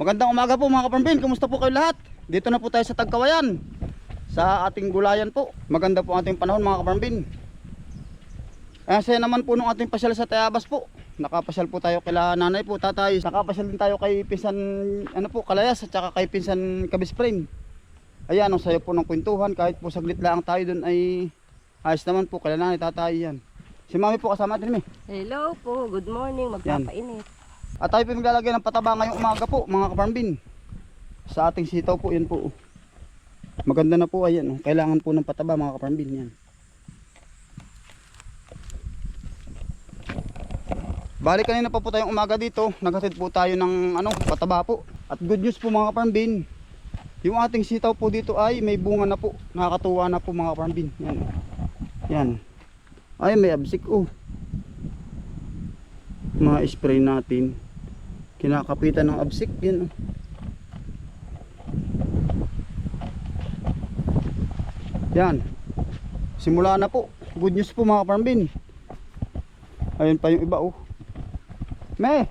Magandang umaga po mga kaparambin. Kumusta po kayo lahat? Dito na po tayo sa Tagkawayan. Sa ating gulayan po. Maganda po ating panahon mga kaparambin. Kaya saya naman po nung ating pasyal sa Tayabas po. Nakapasyal po tayo kila nanay po, tatay. Nakapasyal din tayo kay pinsan, ano po, Kalayas at saka kay pinsan Kabisprin. Ayan, ang sayo po ng kwentuhan. Kahit po saglit lang tayo dun ay ayos naman po kila nanay, tatay yan. Si mami po kasama din eh. Hello po, good morning, magpapainit. At tayo po maglalagay ng pataba ngayong umaga po, mga kaparambin. Sa ating sitaw po, yan po. oh. Maganda na po, ayan. oh. Kailangan po ng pataba, mga kaparambin. Yan. Balik kanina pa po tayong umaga dito. Naghatid po tayo ng ano, pataba po. At good news po mga kaparambin. Yung ating sitaw po dito ay may bunga na po. Nakakatuwa na po mga kaparambin. Yan. oh. Yan. Ay, may absik oh. Mga spray natin. Kinakapitan ng absik yan oh. yan. Simula na po. Good news po mga parmbin ayun pa yung iba oh. Me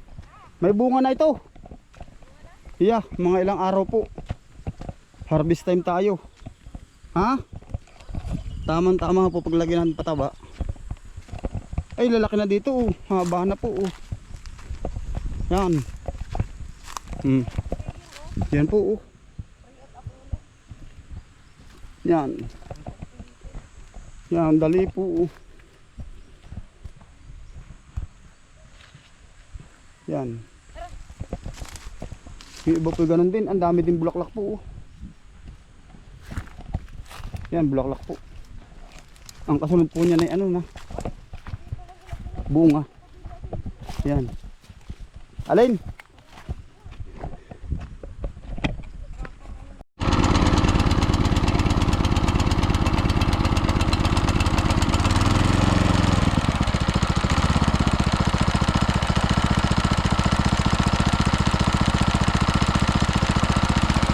may bunga na ito. Yeah mga ilang araw po. Harvest time tayo. Ha? Tamang tama po paglagyan ng pataba ay lalaki na dito oh haba na po oh yan Hmm. Yan po oh. Yan. Yan, dali po oh. Yan. Yung iba po ganun din, ang dami din bulaklak po oh. Yan, bulaklak po. Ang kasunod po niya ay ano na. Bunga. Yan. Alin?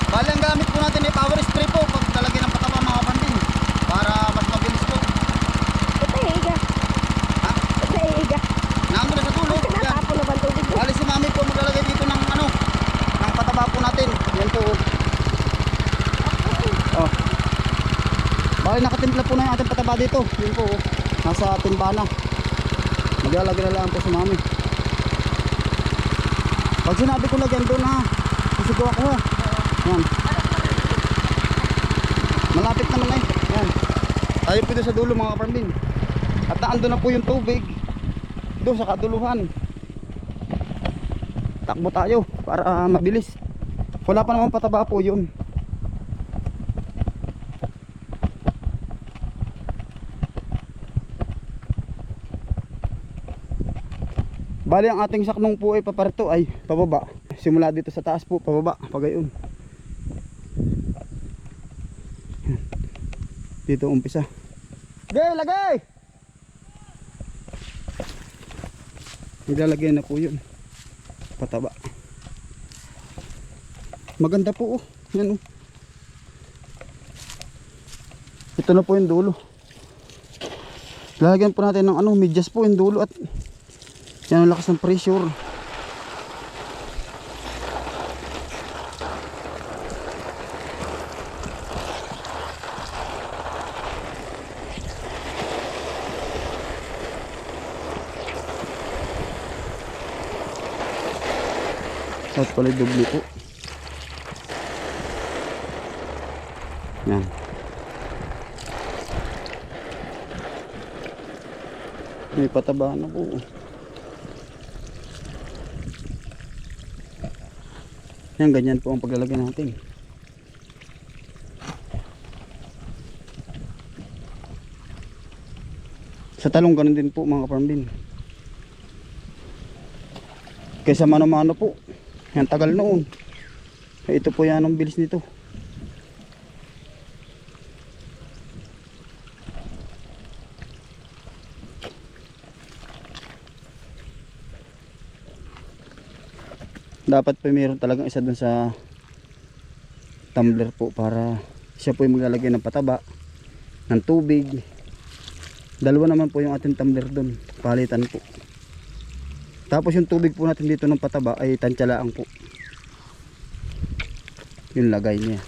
Bali ang gamit po natin ay power spray po pag talagyan ng pataba mga kapandin para mas mabilis po. Ito ay iga. Ha? Ito ay iga. Naamo na sa dulo. Yan. Tinatapo na ba ang tubig? Bali si mami po maglalagay dito ng ano ng pataba po natin. Yan po. Oh. Bali nakatimpla pataba dito. Yan po. oh. Nasa timba na. Maglalagay na lang po si mami. Pag sinabi ko lagyan doon ha. Susugo ako ha. Yan. Malapit naman eh. Yan. Tayo po sa dulo mga kaparmbin. At naando na po yung tubig. Doon sa kaduluhan. Takbo tayo para mabilis. Wala pa naman pataba po yun. Bali ang ating saknong po ay paparito ay pababa. Simula dito sa taas po, pababa, pagayon. Dito umpisa. Gay, lagay! Nilalagay na po yun. Pataba. Maganda po oh. Yan oh. Ito na po yung dulo. Lalagyan po natin ng ano, medyas po yung dulo at yan ang lakas ng pressure. At pala doble po. Yan. May pataba na po. Yan, ganyan po ang paglalagay natin. Sa talong ganun din po mga kaparmbin. Kaysa mano-mano po. Yan tagal noon. Ito po yan ang bilis nito. Dapat po mayroon talagang isa dun sa tumbler po para siya po yung maglalagay ng pataba ng tubig dalawa naman po yung ating tumbler dun palitan po Tapos yung tubig po natin dito ng pataba ay tansyalaan po. Yung lagay niya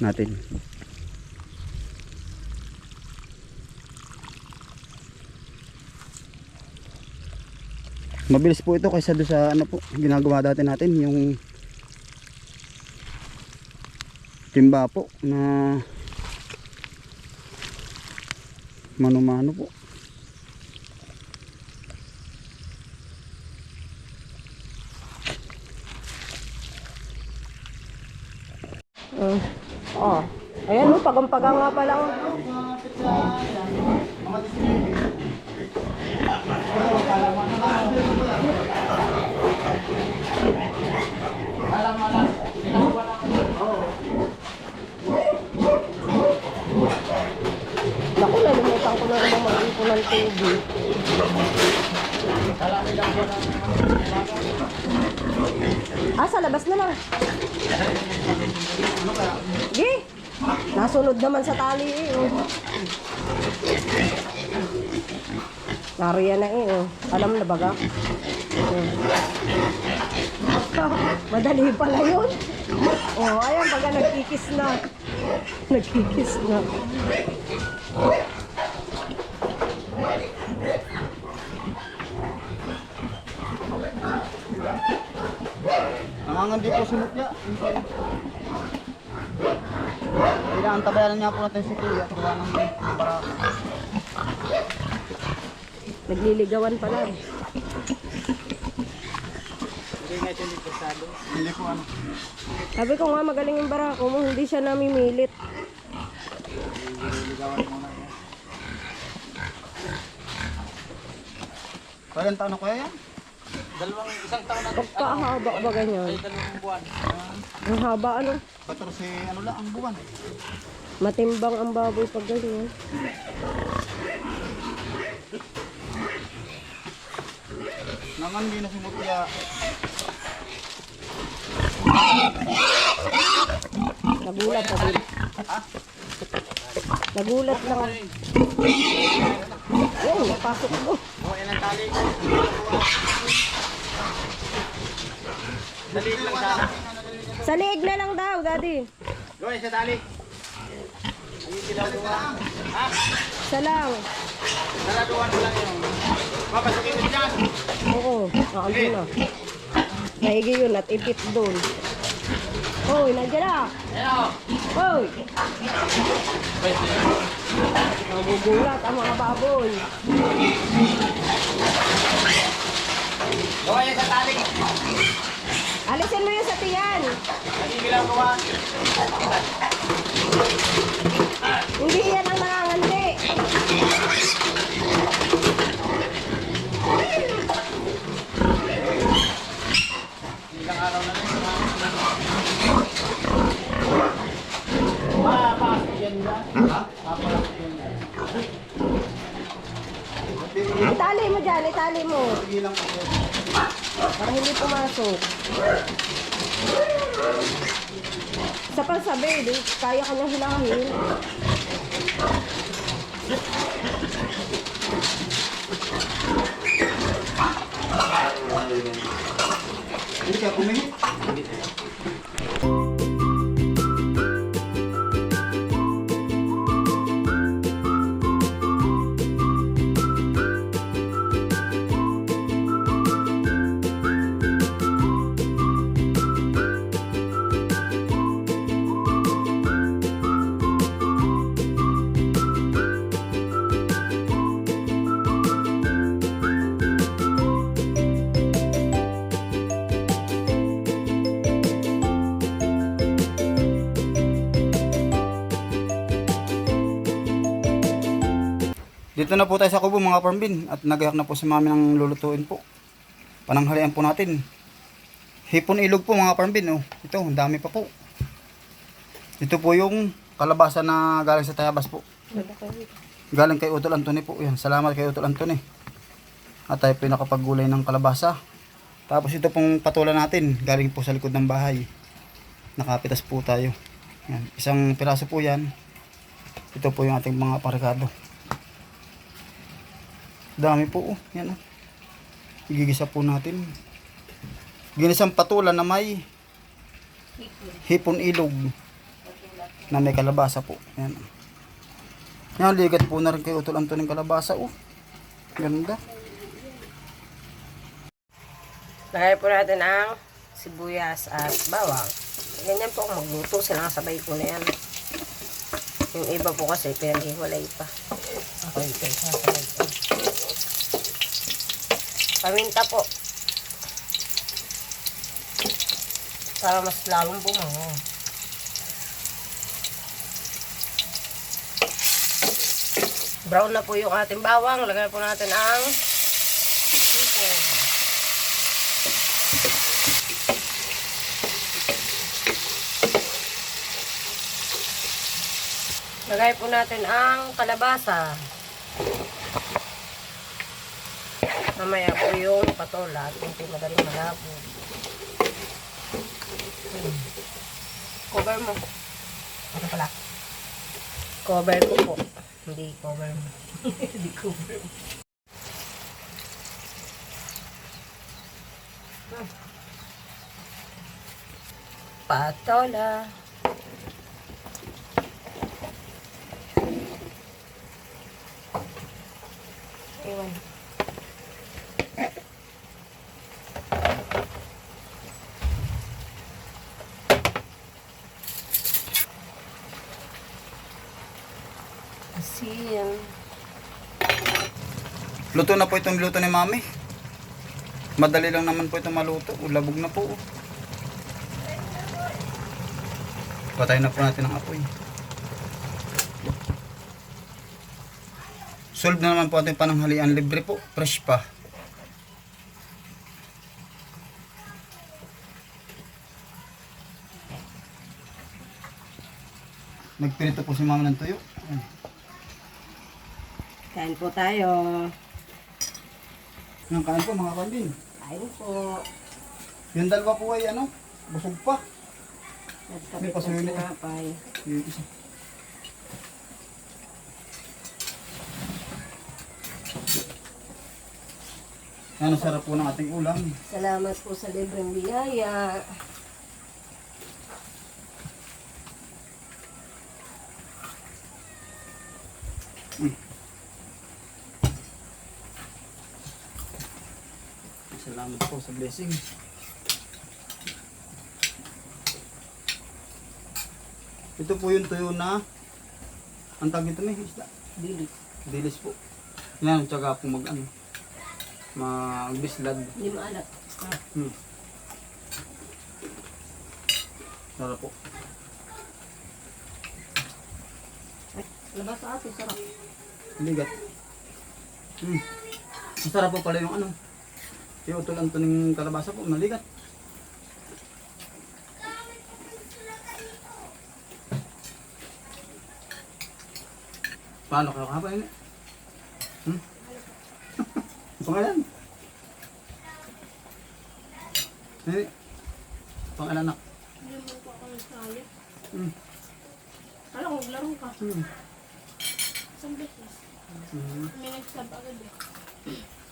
natin. Mabilis po ito kaysa doon sa ano po ginagawa dati natin yung timba po na mano-mano po. Uh, oh. Ayan mo, pagang-pagang nga pala. oh. Naku, nalimutan ko na naman mag-ipon ng tubig. Ah, sa labas na lang. Gi! Nasunod naman sa tali eh. Oh. Nariyan na eh. Oh. Alam na baga? Oh. Madali pala yun. Oh, ayan baga nagkikis na. Nagkikis na. Nangangandi po si Mutya. Kailangan tabayanan niya po natin si Kuya. Kaya nang para Nagliligawan pala. eh. hindi po ano. Sabi ko nga magaling yung barako mo, hindi siya namimilit. Kailan taon na kuya yan? Pagkahaba ba ganyan? Ang haba ano? 14 ano lang ang buwan. Matimbang ang baboy pag ganyan. Nangangandi na si Mutya. Nagulat ako. Nagulat lang. Yan, napasok ko. Buhay ng tali. Dali lang sana. Sa liig na lang daw, daddy. Gawin sa tali. Sa lang. Naraduan mo lang yun. Papasukin mo dyan. Oo, naandun na. Naigi yun at ipit doon. Hoy, nandiyan na. Hoy. Nagugulat ang mga baboy. Gawin sa tali. Alisin mo yun sa tiyan. Hindi bilang gawa. Hindi yan ang nangangandi. Ilang araw na rin. Papasok yan. Ha? Itali mo dyan, itali mo. Sige lang po. Para hindi pumasok. Sa pagsabi, di, kaya ka niyang hilahin. Hindi ka kumihit. Dito na po tayo sa kubo mga parmbin at nagayak na po si mami ng lulutuin po. Pananghalian po natin. Hipon ilog po mga parmbin. Oh. Ito, ang dami pa po. Ito po yung kalabasa na galing sa Tayabas po. Galing kay Utol Antony po. Yan. Salamat kay Utol Antony. At tayo po ng kalabasa. Tapos ito pong patulan natin. Galing po sa likod ng bahay. Nakapitas po tayo. Yan. Isang piraso po yan. Ito po yung ating mga parikado. Dami po. Oh. Yan oh. Igigisa po natin. Ginisang patulan na may hipon ilog na may kalabasa po. Yan. Yan, ligat po na rin kay Utol Antoning kalabasa. Oh. Ganda. Lagay po natin ang sibuyas at bawang. Ganyan po kung magluto sila sabay ko na yan. Yung iba po kasi pinaghiwalay pa. Ako ito, sasabay. Paminta po. Para mas lalong bumango. Brown na po yung ating bawang. Lagay po natin ang sipon. Lagay po natin ang kalabasa. Mamaya po yung patola at hindi madaling malabo. Hmm. Cover mo. Ano pala? Cover ko po. Hindi cover mo. Hindi cover mo. Patola. Luto na po itong luto ni Mami. Madali lang naman po itong maluto. Ulabog na po. oh. Patay na po natin ang apoy. Solve na naman po ating pananghalian. Libre po. Fresh pa. Nagpirito po si Mama ng tuyo. Kain po tayo. Ang kain po mga kambing. Kain po. Yung dalawa po ay ano, busog pa. May pasulit. Yung isa. Ano sarap po ng ating ulam. Salamat po sa libreng biyaya. Salamat po sa blessing. Ito po yung tuyo na ang tawag ito may isda. Dili. Dilis po. Yan, tsaka po mag ano, magbislad. Hindi maalat. Ah, Hmm. Sarap po. labas sa atin, sarap. Ligat. Hmm. Masarap po pala yung ano. Utol ang tuning kalabasa po, maligat. Paano kayo kahapon ini? Hmm? Pangalan? Ini. Pangalan anak. Hindi mo po ako nagsaya. Hmm. Alam ko, ka. Hmm. Isang beses. Hmm. May agad eh.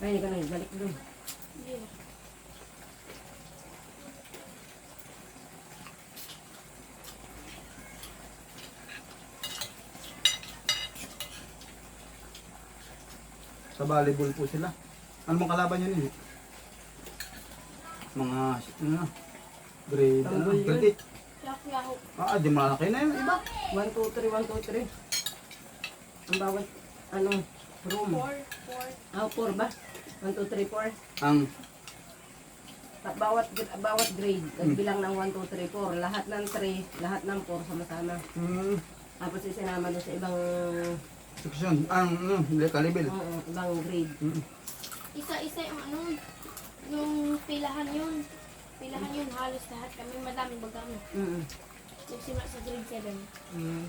Ay, hindi ka na, balik doon. Na. Sa volleyball po sila. Ano mong kalaban yun eh? Mga, ano na, grade, ano, yun. grade Yaku-yaku. 8. Ah, di malaki na yun, iba. 1, 2, 3, 1, 2, 3. Ang bawat, ano, room. Four, four. Ah, 4 ba? 1, 2, 3, 4. Ang, At bawat bawat grade, nagbilang ng 1, 2, 3, 4. Lahat ng 3, lahat ng 4 sama-sama. hmm, Tapos isinama doon sa ibang section, ang, ano, hindi, kalibil. oo, ibang grade. Hmm. Isa-isa yung ano, yung pilahan yun. Pilahan yun, halos lahat kami. Madami bagamo. Mm. Nagsimula sa grade 7. Mm.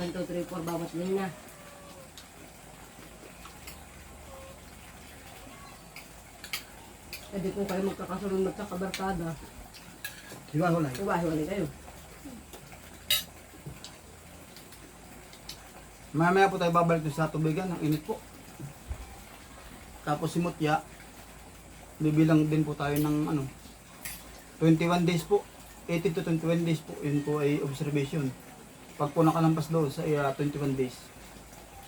1, 2, 3, 4, bawat linya. Pwede kung kayo magkakasunod magkakabarkada, wala. iwahiwalay kayo. Mamaya po tayo babalik doon sa tubigan, ang init po. Tapos si Mutya, bibilang din po tayo ng ano, 21 days po. 80 to 21 days po. Yun po ay observation. Pag po nakalampas doon sa uh, 21 days,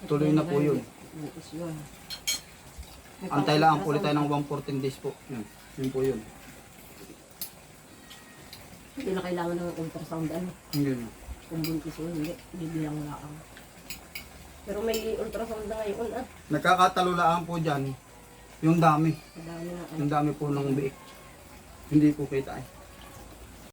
tuloy na po yun. Bukas yun. Antay lang po ulit tayo ng 114 days po. Yun, yun po yun. Hindi na kailangan ng ultrasound ano. Yun. Kung buntis yun, hindi. Bibilang na ako. Pero may ultrasound na ngayon ah. Nagkakatalulaan po dyan, yung dami. Madami na ano. Yung dami po ng biik. Hindi po kita eh.